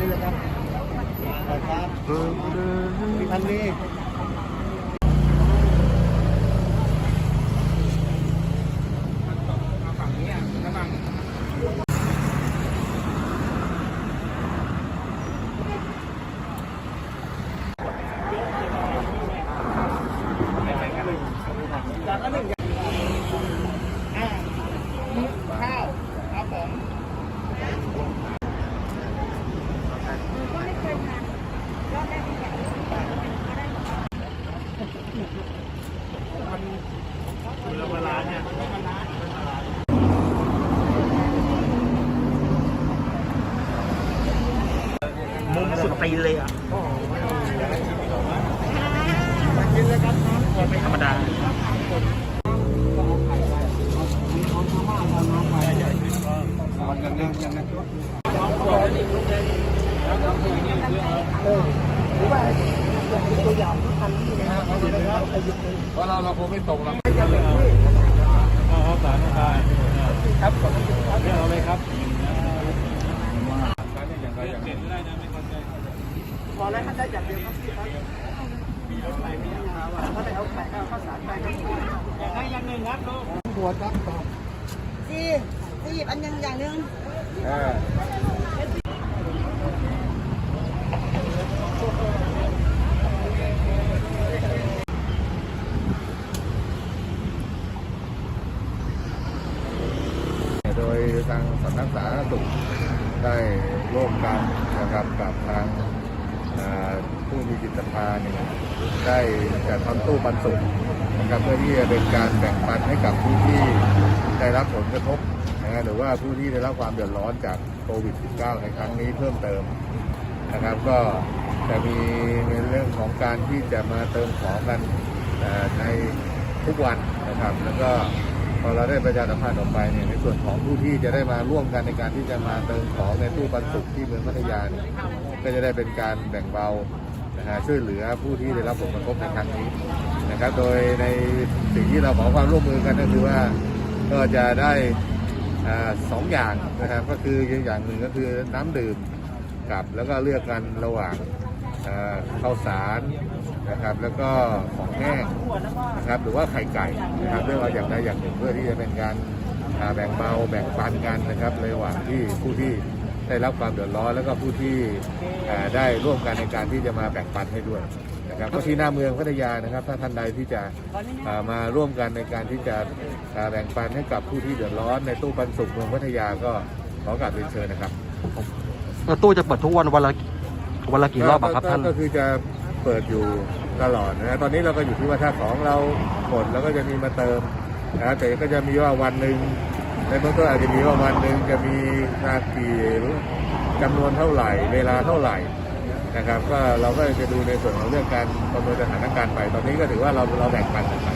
นี่เลยครับไปครับมีพันนี้ มุมสุดตีนเลยอะไม่ธรรมดามันยังยังยังยัง เพราะเราเราคงไม่ตกหรอกครับสารได้ครับเรื่องเอาเลยครับอย่างไรอย่างไรพอแล้วท่านได้อย่างเดียวครับพี่ครับมีรถไฟมีนะครับถ้าได้เอาไข่เอาข้าวสารไปก็อย่างใดอย่างหนึ่งครับลูกหัวจับต่อจีจีหยิบอันยังอย่างหนึ่งอ่า โดย ทางสำนักสาธารณสุขได้ร่วมกันนะครับกับทางผู้มีจิตศรัทธาเนี่ยได้จัดทำตู้ปันสุขนะครับเพื่อที่จะเป็นการแบ่งปันให้กับผู้ที่ได้รับผลกระทบนะหรือว่าผู้ที่ได้รับความเดือดร้อนจากโควิด -19 ในครั้งนี้เพิ่มเติมนะครับก็จะมีในเรื่องของการที่จะมาเติมของกันในทุกวันนะครับแล้วก็ พอเราได้ประชาสัมพันธ์ออกไปเนี่ยในส่วนของผู้ที่จะได้มาร่วมกันในการที่จะมาเติมของในตู้ปันสุขที่เมืองพัทยาเนี่ยก็จะได้เป็นการแบ่งเบานะฮะช่วยเหลือผู้ที่ได้รับผลกระทบในครั้งนี้นะครับโดยในสิ่งที่เราขอความร่วมมือกันก็คือว่าก็จะได้อ่าสองอย่างนะครับก็คืออย่างหนึ่งก็คือน้ำดื่มกับแล้วก็เลือกกันระหว่างอ่าข้าวสาร นะครับ แล้วก็ของแห้งนะครับ หรือว่าไข่ไก่นะครับเรื่องเอาอย่างใดอย่างหนึ่งเพื่อที่จะเป็นการอ่าแบ่งเบาแบ่งปันกันนะครับระหว่างที่ผู้ที่ได้รับความเดือดร้อนแล้วก็ผู้ที่อ่าได้ร่วมกันในการที่จะมาแบ่งปันให้ด้วยนะครับก็ที่หน้าเมืองพัทยานะครับ ถ้าท่านใดที่จะอ่ามาร่วมกันในการที่จะอ่าแบ่งปันให้กับผู้ที่เดือดร้อนในตู้ปันสุขเมืองพัทยาก็ขอกราบเรียนเชิญนะครับแล้วตู้จะเปิดทุกวันวันละวันละกี่รอบอะครับท่านก็คือจะ เปิดอยู่ตลอดนะตอนนี้เราก็อยู่ที่ว่าถ้าของเราหมดเราก็จะมีมาเติมนะแต่ก็จะมีว่าวันหนึ่งในเบื้องต้นอาจจะมีว่าวันหนึ่งจะมีนาทีหรือจำนวนเท่าไหร่ เวลาเท่าไหร่นะครับ ก็เราก็จะดูในส่วนของเรื่องการประเมินสถานการณ์ไป ตอนนี้ก็ถือว่าเราเราแบ่งปันกันไป